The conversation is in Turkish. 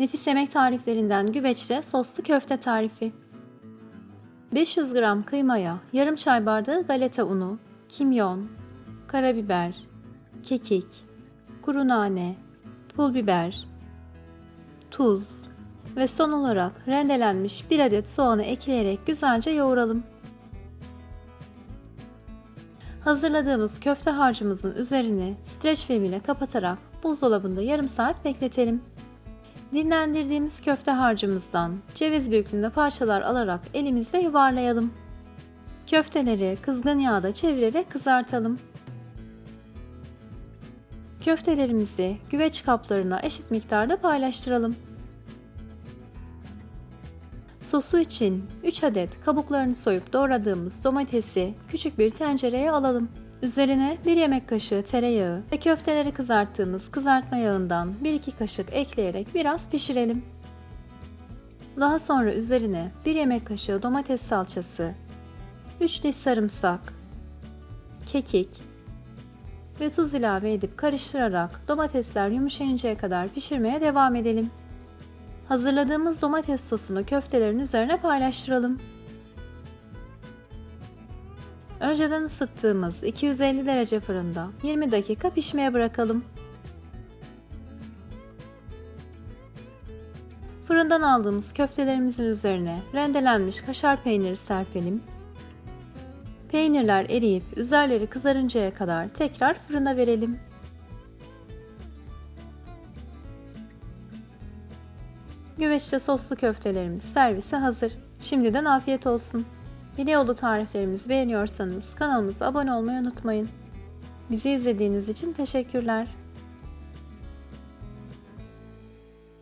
Nefis yemek tariflerinden güveçte soslu köfte tarifi. 500 gram kıymaya yarım çay bardağı galeta unu, kimyon, karabiber, kekik, kuru nane, pul biber, tuz ve son olarak rendelenmiş bir adet soğanı ekleyerek güzelce yoğuralım. Hazırladığımız köfte harcımızın üzerini streç film ile kapatarak buzdolabında yarım saat bekletelim. Dinlendirdiğimiz köfte harcımızdan ceviz büyüklüğünde parçalar alarak elimizde yuvarlayalım. Köfteleri kızgın yağda çevirerek kızartalım. Köftelerimizi güveç kaplarına eşit miktarda paylaştıralım. Sosu için 3 adet kabuklarını soyup doğradığımız domatesi küçük bir tencereye alalım. Üzerine 1 yemek kaşığı tereyağı ve köfteleri kızarttığımız kızartma yağından 1-2 kaşık ekleyerek biraz pişirelim. Daha sonra üzerine 1 yemek kaşığı domates salçası, 3 diş sarımsak, kekik ve tuz ilave edip karıştırarak domatesler yumuşayıncaya kadar pişirmeye devam edelim. Hazırladığımız domates sosunu köftelerin üzerine paylaştıralım. Önceden ısıttığımız 250 derece fırında 20 dakika pişmeye bırakalım. Fırından aldığımız köftelerimizin üzerine rendelenmiş kaşar peyniri serpelim. Peynirler eriyip üzerleri kızarıncaya kadar tekrar fırına verelim. Güveçte soslu köftelerimiz servise hazır. Şimdiden afiyet olsun. Videolu tariflerimizi beğeniyorsanız kanalımıza abone olmayı unutmayın. Bizi izlediğiniz için teşekkürler.